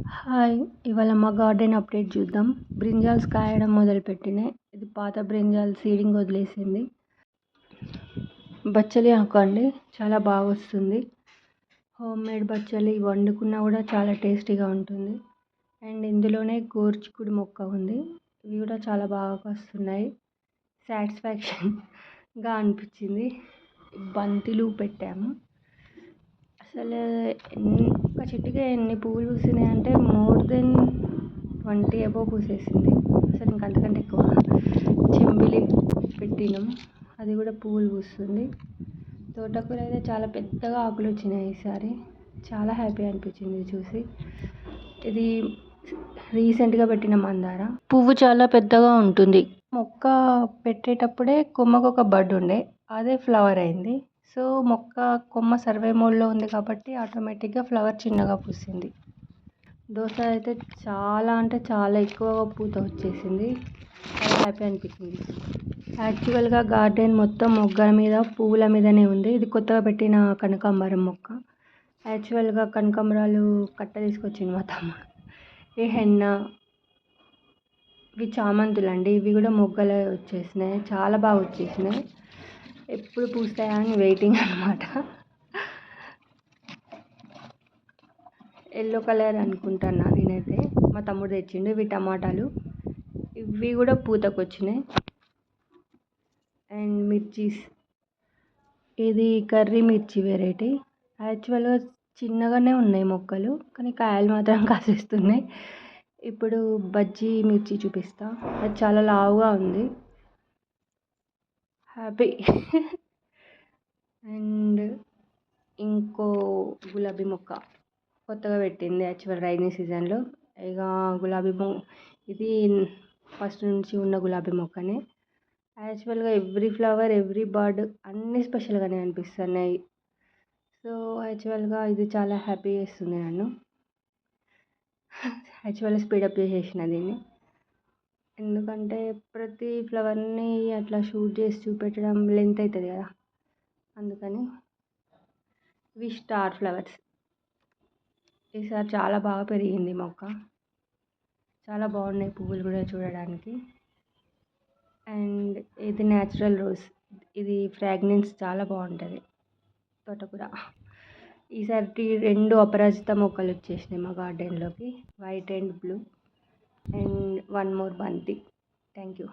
Hi ఇవాళ మా garden update చూద్దాం. బ్రింజాల్స్ కాయడం మొదలుపెట్టినాయి. ఇది పాత బ్రింజాల్ సీడింగ్ వదిలేసింది. బచ్చలి ఆకు అండి చాలా బాగా వస్తుంది. హోమ్ మేడ్ బచ్చలి వండుకున్నా కూడా చాలా టేస్టీగా ఉంటుంది. అండ్ ఇందులోనే గోర్చుకుడి మొక్క ఉంది. ఇవి కూడా చాలా బాగా వస్తున్నాయి. సాటిస్ఫాక్షన్గా అనిపించింది. బంతిలు పెట్టాము. అసలు ఒక చెట్టుకే ఎన్ని పువ్వులు పూసినాయి అంటే మోర్ దెన్ ట్వంటీ అబోవ్ పూసేసింది. అసలు ఇంకా అంతకంటే ఎక్కువ. చెంబిలి పెట్టినాం. అది కూడా పువ్వులు పూస్తుంది. తోటకూర అయితే చాలా పెద్దగా ఆకులు వచ్చినాయి ఈసారి. చాలా హ్యాపీ అనిపించింది చూసి. ఇది రీసెంట్గా పెట్టిన మందార. పువ్వు చాలా పెద్దగా ఉంటుంది. మొక్క పెట్టేటప్పుడే కొమ్మకు ఒక బడ్ ఉండే. అదే ఫ్లవర్ అయింది. సో మొక్క కొమ్మ సర్వే మోడ్లో ఉంది కాబట్టి ఆటోమేటిక్గా ఫ్లవర్ చిన్నగా పూసింది. దోస అయితే చాలా అంటే చాలా ఎక్కువగా పూత వచ్చేసింది. చాలా హ్యాపీ అనిపించింది. యాక్చువల్గా గార్డెన్ మొత్తం మొగ్గల మీద పువ్వుల మీదనే ఉంది. ఇది కొత్తగా పెట్టిన కనకాంబరం మొక్క. యాక్చువల్గా కనకాంబరాలు కట్ట తీసుకొచ్చింది మా తమ్ముడు. ఈ హెన్న ఇవి చామంతులు అండి. ఇవి కూడా మొగ్గలే వచ్చేసినాయి. చాలా బాగా వచ్చేసినాయి. ఎప్పుడు పూస్తాయా అని వెయిటింగ్ అనమాట ఎల్లో కలర్ అనుకుంటున్నా నేనైతే. మా తమ్ముడు తెచ్చిండు ఇవి టమాటాలు. ఇవి కూడా పూతకు వచ్చినాయి అండ్ మిర్చీస్. ఇది కర్రీ మిర్చి వెరైటీ యాక్చువల్గా చిన్నగానే ఉన్నాయి మొక్కలు కానీ కాయలు మాత్రం కాసేస్తున్నాయి. ఇప్పుడు బజ్జీ మిర్చి చూపిస్తా. అది చాలా లావుగా ఉంది. హ్యాపీ అండ్ ఇంకో గులాబీ మొక్క కొత్తగా పెట్టింది యాక్చువల్ రైనీ సీజన్లో. ఇక గులాబీ మొ ఇది ఫస్ట్ నుంచి ఉన్న గులాబీ మొక్కనే. యాక్చువల్గా ఎవ్రీ ఫ్లవర్ ఎవ్రీ బర్డ్ అన్నీ స్పెషల్గానే అనిపిస్తున్నాయి. సో యాక్చువల్గా ఇది చాలా హ్యాపీ చేస్తుంది నన్ను. యాక్చువల్గా స్పీడప్ చేసేసిన దీన్ని. ఎందుకంటే ప్రతి ఫ్లవర్ని అట్లా షూట్ చేసి చూపెట్టడం లెంత్ అవుతుంది కదా. అందుకని ఇవి స్టార్ ఫ్లవర్స్. ఈసారి చాలా బాగా పెరిగింది మొక్క. చాలా బాగున్నాయి పువ్వులు కూడా చూడడానికి. అండ్ ఇది న్యాచురల్ రోజ్ ఇది ఫ్రాగ్రెన్స్ చాలా బాగుంటుంది. తోటకూర. ఈసారి రెండు అపరాజిత మొక్కలు వచ్చేసినాయి మా గార్డెన్లోకి white and blue and one more Banti. thank you